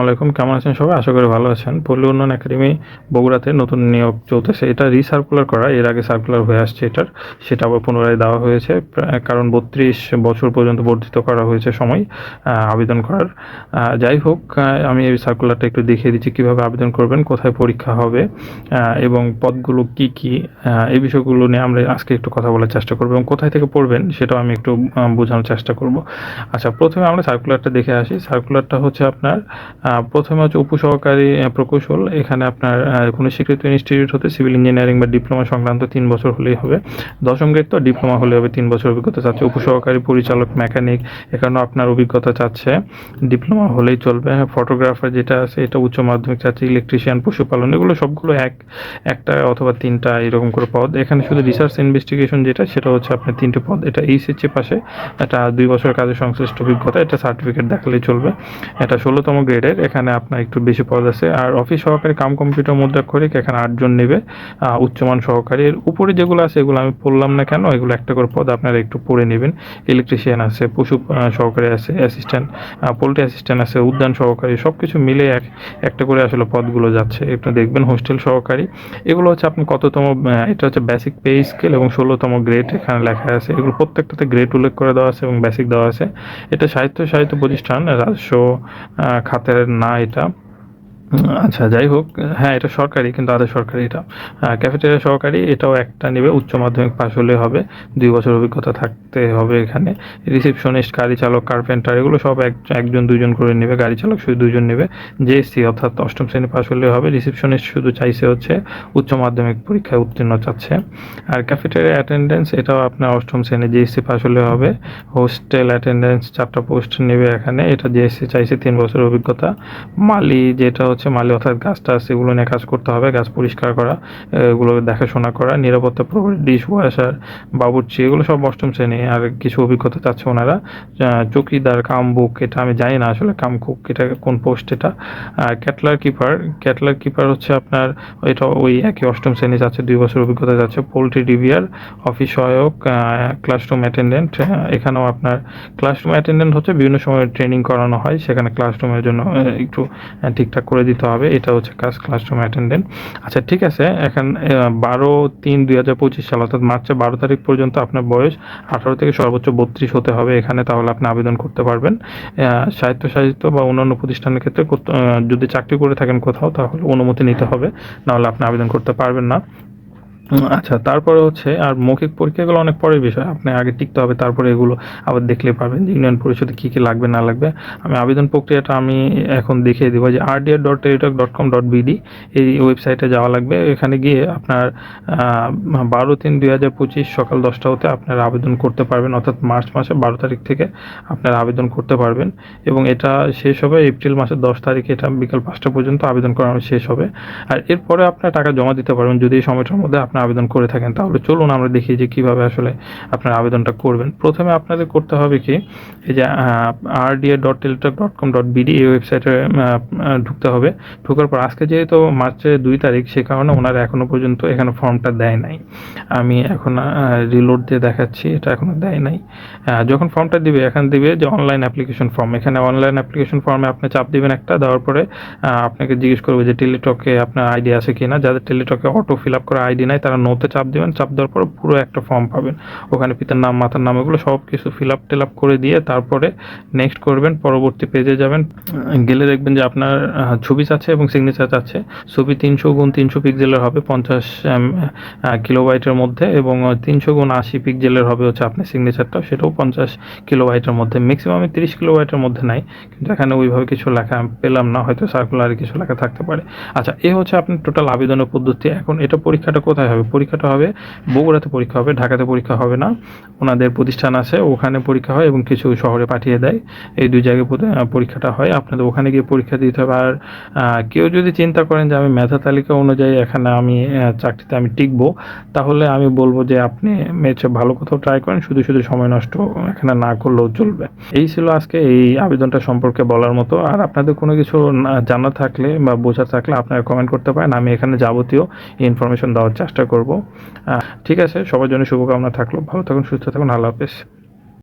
আলাইকুম, কেমন আছেন সবাই? আশা করি ভালো আছেন। পল্লী উন্নয়ন একাডেমি বগুড়াতে নতুন নিয়োগ চলতেছে। এটা রিসার্কুলার করা, এর আগে সার্কুলার হয়ে আসছে এটার। সেটা আবার পুনরায় দেওয়া হয়েছে। কারণ বত্রিশ বছর পর্যন্ত বর্ধিত করা হয়েছে সময় আবেদন করার। যাই হোক আমি এই সার্কুলারটা একটু দেখিয়ে দিচ্ছি কীভাবে আবেদন করবেন, কোথায় পরীক্ষা হবে এবং পদগুলো কি কি এই বিষয়গুলো নিয়ে আমরা আজকে একটু কথা বলার চেষ্টা করব এবং কোথায় থেকে পড়বেন সেটাও আমি একটু বোঝানোর চেষ্টা করব। আচ্ছা প্রথমে আমরা সার্কুলারটা দেখে আসি। সার্কুলারটা হচ্ছে আপনার প্রথমে হচ্ছে উপসহকারী প্রকৌশল। এখানে আপনার কোনো স্বীকৃত ইনস্টিটিউট হতে সিভিল ইঞ্জিনিয়ারিং বা ডিপ্লোমা সংক্রান্ত তিন বছর হলেই হবে। দশম গ্রেড তো ডিপ্লোমা হলে হবে, তিন বছর অভিজ্ঞতা চাচ্ছে। উপসহকারী পরিচালক মেকানিক এখানেও আপনার অভিজ্ঞতা চাচ্ছে। ডিপ্লোমা হলেই চলবে। হ্যাঁ ফটোগ্রাফার যেটা আছে, এটা উচ্চ মাধ্যমিক চাচ্ছে ইলেকট্রিশিয়ান পশুপালন এগুলো সবগুলো এক, একটা অথবা তিনটা এরকম করে পদ। এখানে শুধু রিসার্চ ইনভেস্টিগেশন যেটা, সেটা হচ্ছে আপনার তিনটে পদ। এটা এইচএসসি পাশে। এটা দুই বছর কাজের সংশ্লিষ্ট অভিজ্ঞতা, এটা সার্টিফিকেট দেখালেই চলবে। এটা ষোলোতম গ্রেডের এখানে আপনার একটু বেশি পদ আছে। আর অফিস সহকারী কাম কম্পিউটার মুদ্রাক্ষরিক এখানে আটজন নেবে। উচ্চমান সহকারী। এর উপরে যেগুলো আছে, এগুলো আমি পড়লাম না কেন, এগুলো একটা করে পদ আপনারা একটু পড়ে নেবেন। ইলেকট্রিশিয়ান আছে, পশু সহকারী আছে অ্যাসিস্ট্যান্ট পোল্ট্রি অ্যাসিস্ট্যান্ট আছে, উদ্যান সহকারী সব কিছু মিলে এক, একটা করে আসলে পদগুলো যাচ্ছে। একটু দেখবেন হোস্টেল সহকারী। এগুলো হচ্ছে আপনি কততম এটা হচ্ছে বেসিক পে স্কেল এবং ষোলোতম গ্রেড এখানে লেখা আছে। এগুলো প্রত্যেকটাতে গ্রেড উল্লেখ করে দেওয়া আছে এবং বেসিক দেওয়া আছে। এটা সাহিত্য সাহিত্য প্রতিষ্ঠান, রাজস্ব খাতের না এটা উম, আচ্ছা যাই হোক হ্যাঁ এটা সরকারি, কিন্তু আধা সরকারি এটা। ক্যাফেটেরিয়া সরকারি এটাও একটা নেবে, উচ্চ মাধ্যমিক পাশ হলে হবে, দুই বছর অভিজ্ঞতা থাকতে হবে এখানে। রিসেপশনিস্ট গাড়ি চালক কার্পেন্টার এগুলো সব এক, একজন দুজন করে নেবে, গাড়ি চালক শুধু দুইজন নেবে। জেএসসি অর্থাৎ অষ্টম শ্রেণি পাশ হলে হবে রিসেপশনিস্ট শুধু চাইছে হচ্ছে, উচ্চ মাধ্যমিক পরীক্ষায় উত্তীর্ণ চাচ্ছে। আর ক্যাফেটেরিয়া অ্যাটেন্ডেন্স এটাও আপনার অষ্টম শ্রেণি জিএসসি পাশ হলে হবে। হোস্টেল অ্যাটেন্ডেন্স চারটা পোস্ট নেবে এখানে, এটা জিএসসি চাইছে, তিন বছর অভিজ্ঞতা। মালি, যেটা হচ্ছে মালি অর্থাৎ গাছ টাছ, এগুলো নিয়ে কাজ করতে হবে, গাছ পরিষ্কার করা, এগুলো দেখাশোনা করা, নিরাপত্তা প্রহরী ডিশ ওয়াশার বাবুর্চি, এগুলো সব অষ্টম শ্রেণি, আর কিছু অভিজ্ঞতা চাচ্ছে ওনারা। চৌকিদার কামবুক এটা আমি জানি না আসলে কামকুক এটা কোন পোস্ট এটা? ক্যাটলার কিপার ক্যাটলার কিপার হচ্ছে আপনার, এটা ওই একই অষ্টম শ্রেণি যাচ্ছে, দুই বছর অভিজ্ঞতা যাচ্ছে, পোলট্রি ডিভিয়ার অফিস সহায়ক ক্লাসরুম অ্যাটেন্ডেন্ট এখানেও আপনার ক্লাসরুম অ্যাটেন্ডেন্ট হচ্ছে বিভিন্ন সময় ট্রেনিং করানো হয়, সেখানে ক্লাসরুমের জন্য একটু ঠিকঠাক করে দিতে হবে, এটা হচ্ছে কাজ ক্লাসরুম অ্যাটেন্ডেন্ট আচ্ছা ঠিক আছে, এখন বারো তিন দুই হাজার পঁচিশ সাল, অর্থাৎ মার্চের বারো তারিখ পর্যন্ত আপনার বয়স আঠারো থেকে সর্বোচ্চ বত্রিশ হতে হবে এখানে, তাহলে আপনি আবেদন করতে পারবেন। সাহিত্য সাহিত্য বা অন্যান্য প্রতিষ্ঠানের ক্ষেত্রে যদি চাকরি করে থাকেন কোথাও, তাহলে অনুমতি নিতে হবে, নাহলে আপনি আবেদন করতে পারবেন না। আচ্ছা তারপরে হচ্ছে, আর মৌখিক পরীক্ষাগুলো অনেক পরের বিষয়। আপনি আগে টিকতে হবে, তারপরে এগুলো আবার দেখলে পাবেন ইউনিয়ন পরিষদে কী কী লাগবে, না লাগবে। আমি আবেদন প্রক্রিয়াটা আমি এখন দেখিয়ে দেবো যে আর DR dot Teletalk dot com dot BD এই ওয়েবসাইটে যাওয়া লাগবে। এখানে গিয়ে আপনার বারো তিন দুই হাজার পঁচিশ সকাল দশটা হতে আপনারা আবেদন করতে পারবেন। অর্থাৎ মার্চ মাসে বারো তারিখ থেকে আপনারা আবেদন করতে পারবেন। এবং এটা শেষ হবে এপ্রিল মাসের দশ তারিখে, এটা বিকাল পাঁচটা পর্যন্ত আবেদন করানো শেষ হবে। আর এরপরে আপনার টাকা জমা দিতে পারবেন যদি এই সময়টার মধ্যে আপনি আবেদন করে থাকেন, তাহলে চলুন আমরা দেখি যে কীভাবে আসলে আপনার আবেদনটা করবেন। প্রথমে আপনাদের করতে হবে কি, এই যে RDA dot Teletalk dot com dot BD এই ওয়েবসাইটে ঢুকতে হবে। ঢোকার পর আজকে যেহেতু মার্চের দুই তারিখ, সে কারণে ওনারা এখনও পর্যন্ত এখানে ফর্মটা দেয় নাই। আমি এখন রিলোড দিয়ে দেখাচ্ছি, এটা এখনও দেয় নাই। যখন ফর্মটা দিবে, এখানে দিবে যে অনলাইন অ্যাপ্লিকেশন ফর্ম এখানে অনলাইন অ্যাপ্লিকেশন ফর্মে আপনি চাপ দিবেন একটা, দেওয়ার পরে আপনাকে জিজ্ঞেস করবে যে টেলিটকে আপনার আইডি আছে কিনা। যাদের টেলিটকে অটো ফিল আপ করা আইডি নাই, তারা নোতে চাপ দিবেন, চাপ দেওয়ার পরে পুরো একটা ফর্ম পাবেন। ওখানে পিতার নাম, মাতার নাম এগুলো সব কিছু ফিল আপ টিল আপ করে দিয়ে তারপরে নেক্সট করবেন, পরবর্তী পেজে যাবেন। গেলে দেখবেন যে আপনার ছবি চাচ্ছে এবং সিগনেচার চাচ্ছে ছবি তিনশো গুণ তিনশো পিক্সেলের হবে পঞ্চাশ কিলোবাইটের মধ্যে এবং তিনশো গুণ আশি পিক্সেলের হবে হচ্ছে আপনার সিগনেচারটা সেটাও পঞ্চাশ কিলোবাইটের মধ্যে। ম্যাক্সিমাম তিরিশ কিলোবাইটের মধ্যে নাই, কিন্তু এখানে ওইভাবে কিছু লেখা পেলাম না, হয়তো সার্কুলারে কিছু লেখা থাকতে পারে। আচ্ছা এ হচ্ছে আপনার টোটাল আবেদনের পদ্ধতি। এখন এটা পরীক্ষাটা কোথায় হবে, পরীক্ষাটা হবে, বগুড়াতে পরীক্ষা হবে, ঢাকাতে পরীক্ষা হবে না। ওনাদের প্রতিষ্ঠান আছে, ওখানে পরীক্ষা হয় এবং কিছু শহরে পাঠিয়ে দেয়। এই দুই জায়গায় পরীক্ষাটা হয়। আপনাদের ওখানে গিয়ে পরীক্ষা দিতে হবে। আর কেউ যদি চিন্তা করেন যে আমি মেধা তালিকা অনুযায়ী এখানে আমি চাকরিতে আমি টিকবো, তাহলে আমি বলব যে আপনি মেচে ভালো কোথাও ট্রাই করেন, শুধু শুধু সময় নষ্ট এখানে না করলেও চলবে। এই ছিল আজকে এই আবেদনটা সম্পর্কে বলার মতো। আর আপনাদের কোনো কিছু জানা থাকলে বা বোঝা থাকলে আপনারা কমেন্ট করতে পারেন। আমি এখানে যাবতীয় ইনফরমেশন দেওয়ার চেষ্টা করব। ঠিক আছে সবার জন্য শুভকামনা থাকল। ভালো থাকুন সুস্থ থাকুন। আল্লাহ হাফেজ।